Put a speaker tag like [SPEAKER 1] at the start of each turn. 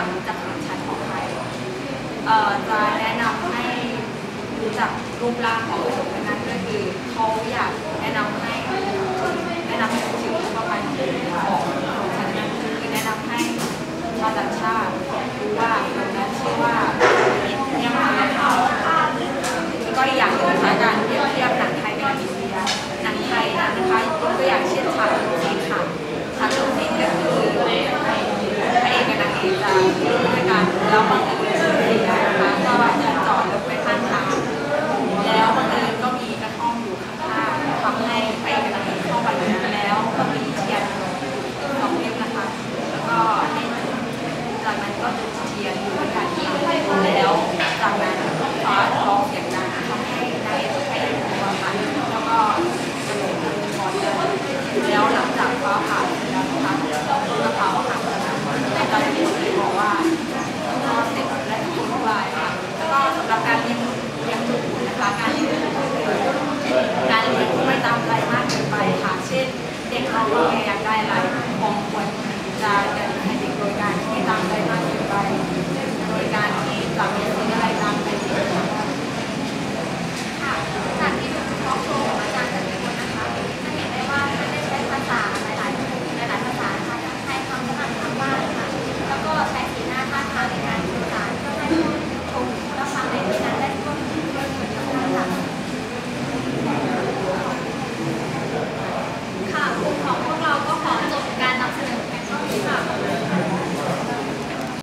[SPEAKER 1] ากรู้จักามชั้ของไทยจะแนะนำให้รู้จักรูปร่างของ จะร่วมด้วยกันแล้วบางที